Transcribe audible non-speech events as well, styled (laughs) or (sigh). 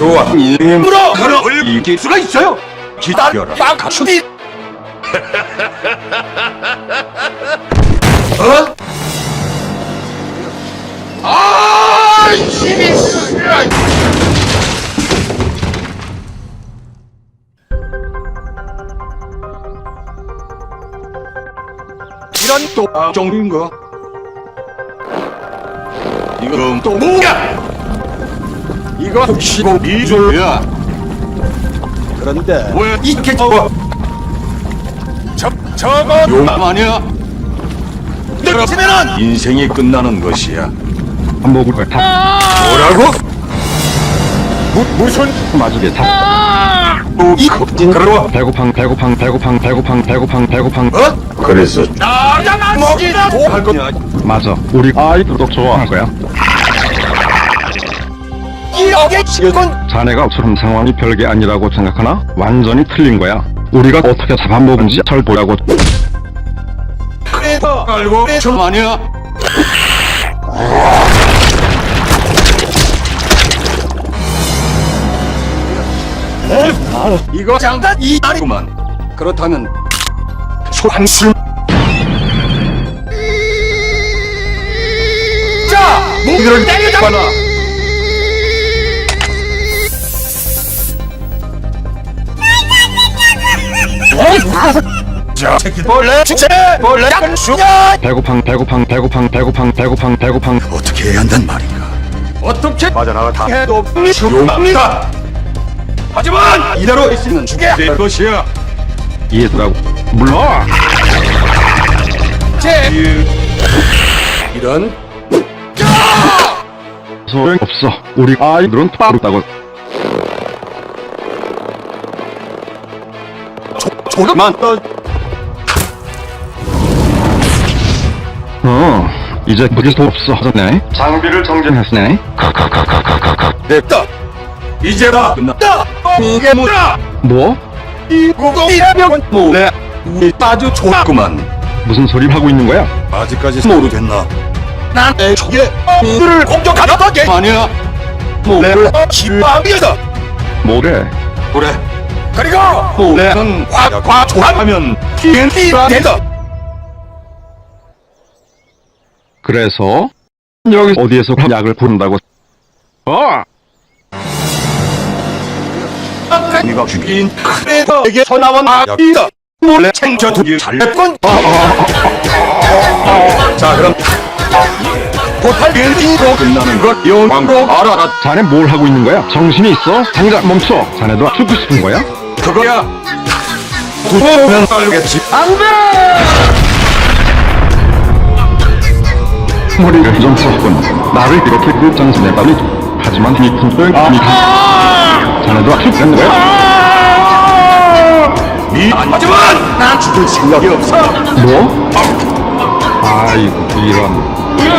좋아. 힘으로 그럼 이길 수가 있어요. 기다려라. 빡가추기 (laughs) 어? 아 힘이 이런 또 정인가? 이건 또 뭐야? 이거 혹시 이줄야? 그런데 왜 이렇게 저저 저거 용감 아니야? 느끼면은! 인생이 끝나는 것이야. 한복을 다 뭐라고? 무, 무슨? 마주게 다 이 겁진 그러 배고팡 배고팡 배고팡 배고팡 배고팡 배고팡. 어? 그래서 나장한 먹이다 할 거냐? 맞아. 우리 아이들도 좋아할 거야 이렇게 지금 자네가 처럼 상황이 별게 아니라고 생각하나? 완전히 틀린 거야. 우리가 어떻게 잡아먹은지 잘 보라고. 그래서 알고 좀 아니야? 이거 장단 이 아니 구만. 그렇다면 소환술. 자 무기를 때려잡아 자 새끼 벌레 축제 벌레 약은 수냐 배고팡 배고팡 배고팡 배고팡 배고팡 배고팡. 어떻게 해야 한단 말인가? 어떻게 빠져나가 다. 해도 용합니다. 하지만 이대로 있으면 죽게 될 것이야. 이해더라고 물론 제 이런 소용 없어. 우리 아이들은 빠르다고 조금만. 더 어 이제 무기 도 없어 하네 장비를 정전했네 됐다. 이제 다 끝났다. 이게 뭐야 뭐? 이 구동이라면 뭐래? 우리 아주 좋았구만. 무슨 소리를 하고 있는 거야? 아직까지 모르겠나? 난내 쪽에 이들을 공격하다 게 아니야. 뭐래를 지방이다 뭐래 그래. 그리고 뭐래는 화과 조합하면 TNT가 된다. 그래서 여기 어디에서 약을 부른다고 어 네가 죽인 그래서 에게 서 나온 악이다. 몰래 챙겨두길 잘했군. 자 그럼 보탈 TNT로 끝나는 걸 영광으로 알아라. 자네 뭘 하고 있는 거야? 정신이 있어? 당장 멈춰 자네도 죽고 싶은 거야? 그거야. 두면 알겠지. 머리를 좀 썼군 나를 이렇게 불장선해다니 하지만 이 큰소용 아니다 자네도 거야? 미 하지만 난 죽을 생각이 없어. 뭐? 아이고 이런